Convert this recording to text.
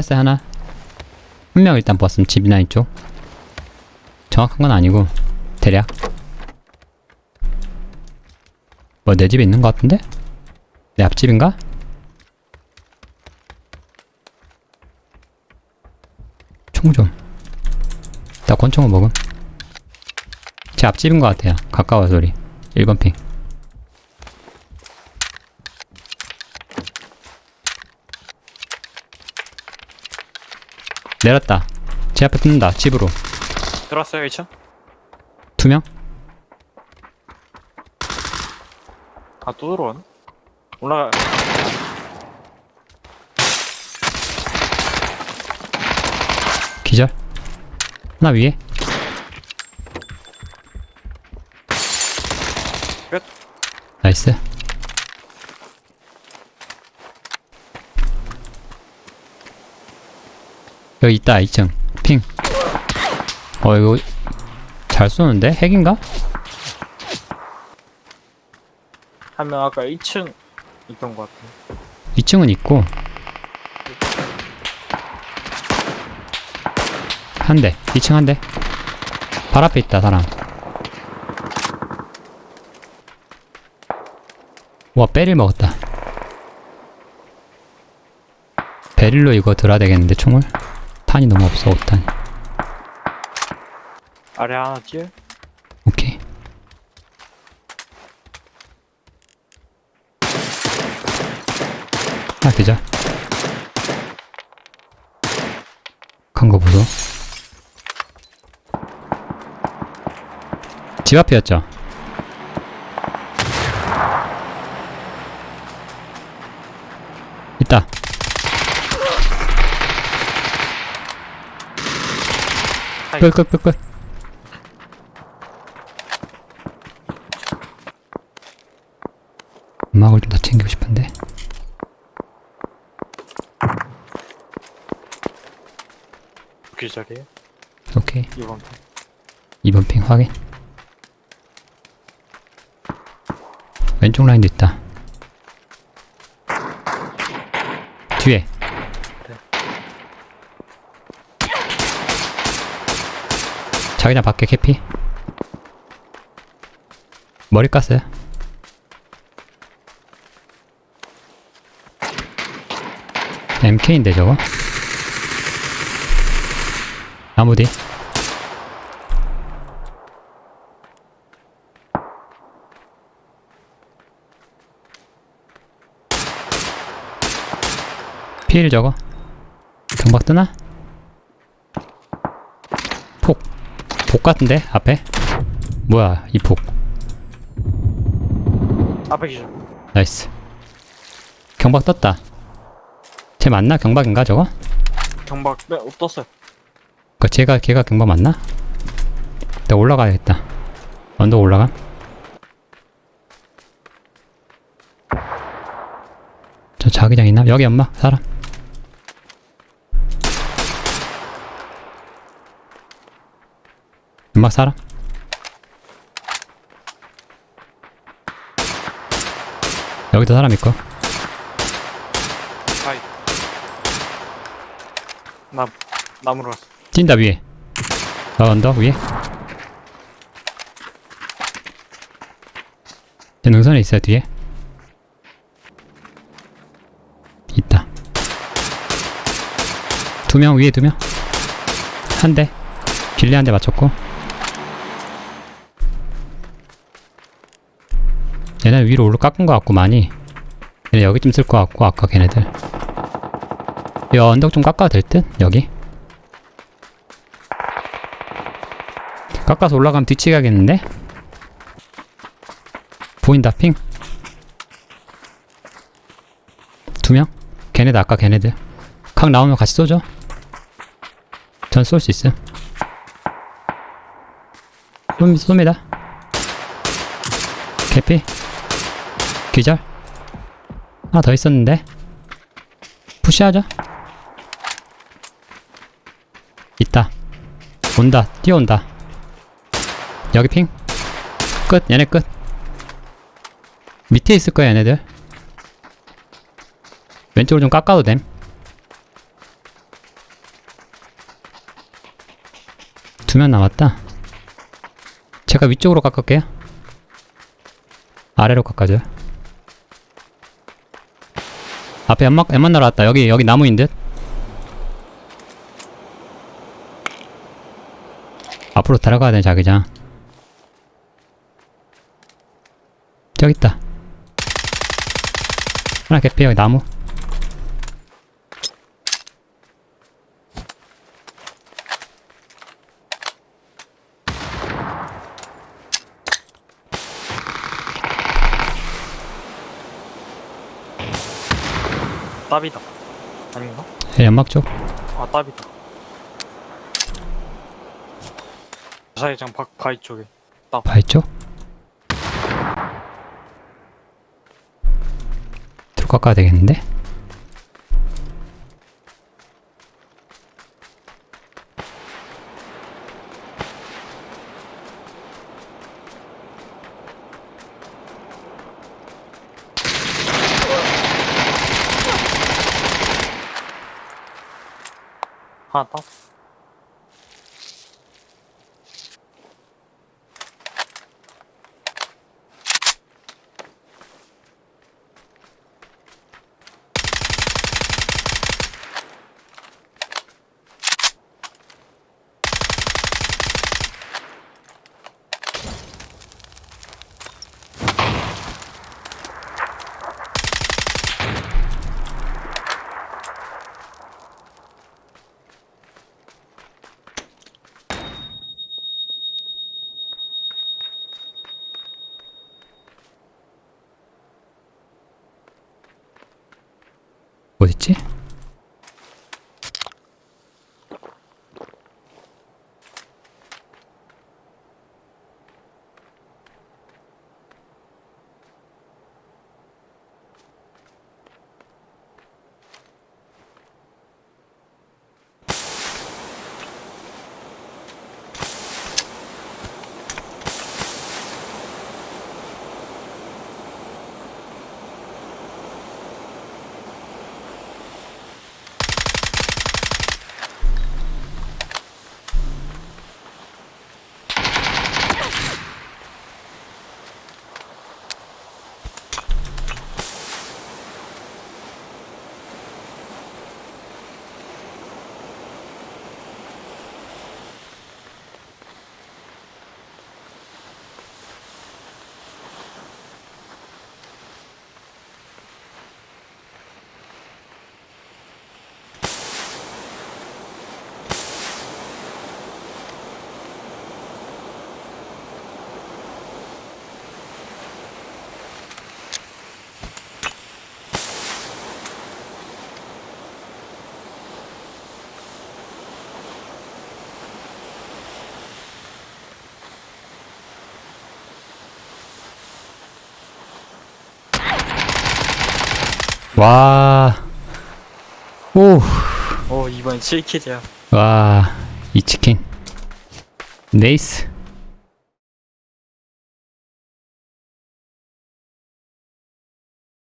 내렸어요 하나 한 명 일단 보았음 집이나 이쪽 정확한 건 아니고 대략 뭐 내 집에 있는 것 같은데? 내 앞집인가? 총 좀. 나 권총을 먹음. 제 앞집인 것 같아요. 가까워 소리. 1번 핑. 내렸다. 제 앞에 뜬다. 집으로. 들어왔어요 1층? 두 명? 아또 들어왔네 올라가 기절. 하나 위에. 끝. 나이스. 여기 있다 2층 핑. 어 이거 잘 쏘는데 핵인가? 한 명 아까 2층 있던 것 같아 2층은 있고 한 대, 2층 한 대. 발 앞에 있다 사람. 와 베릴 먹었다. 베릴로 이거 들어야 되겠는데 총을? 탄이 너무 없어 5탄. 아래 하나 뛰어 오케이. 아, 되자. 간거 보소. 집 앞이었죠? 있다. 하이. 끝, 끝, 끝, 끝. 음악을 좀 더 챙기고 싶은데. 기절이에요 오케이. 2번 2번 핑 확인. 왼쪽 라인도 있다. 뒤에. 자기장 밖에 캐피. 머리 깠어요. MK인데 저거? 뒤. 필 저거 경박 뜨나? 폭. 폭 같은데? 앞에? 뭐야 이 폭. 앞에 기절 나이스. 경박 떴다. 쟤 맞나? 경박인가 저거? 경박 네 떴어요 그 쟤가 걔가 경박 맞나? 내가 올라가야겠다. 언덕 올라가? 저 자기장 있나? 여기 엄마 사람. 음악 사람? 여기도 사람 있고. 하이. 나 나무로 갔어. 뛴다 위에. 어 언덕 위에. 제 능선에 있어요 뒤에. 있다. 두 명 위에 두 명 한 대. 길리 한 대 맞췄고 얘네 위로 올라 깎은 거 같고 많이. 얘네 여기쯤 쓸거 같고 아까 걔네들. 이 언덕 좀 깎아도 될 듯? 여기? 깎아서 올라가면 뒤치기 하겠는데? 보인다 핑. 두 명? 걔네들 아까 걔네들. 각 나오면 같이 쏘죠? 전 쏠수 쏩, 쏩니다. 개피 기절? 하나 더 있었는데? 푸시하자 있다. 온다. 뛰어온다. 여기 핑끝. 얘네 끝. 밑에 있을 거야 얘네들. 왼쪽으로 좀 깎아도 됨 두 명 남았다. 제가 위쪽으로 깎을게요. 아래로 깎아줘요. 앞에 연막, 연막 날아왔다. 여기, 여기 나무인 듯. 앞으로 들어가야 돼, 자기장. 저기 있다. 하나 개피, 여기 나무. 따비다. 아닌가? 예, 연막 쪽. 아 따비다. 자기장 박 바위 쪽에. 바위 쪽. 들어 깎아야 되겠는데? 하나 따. 어 смерти. 와. 오. 오 이번 7킬이야. 와. 이 치킨. 네이스.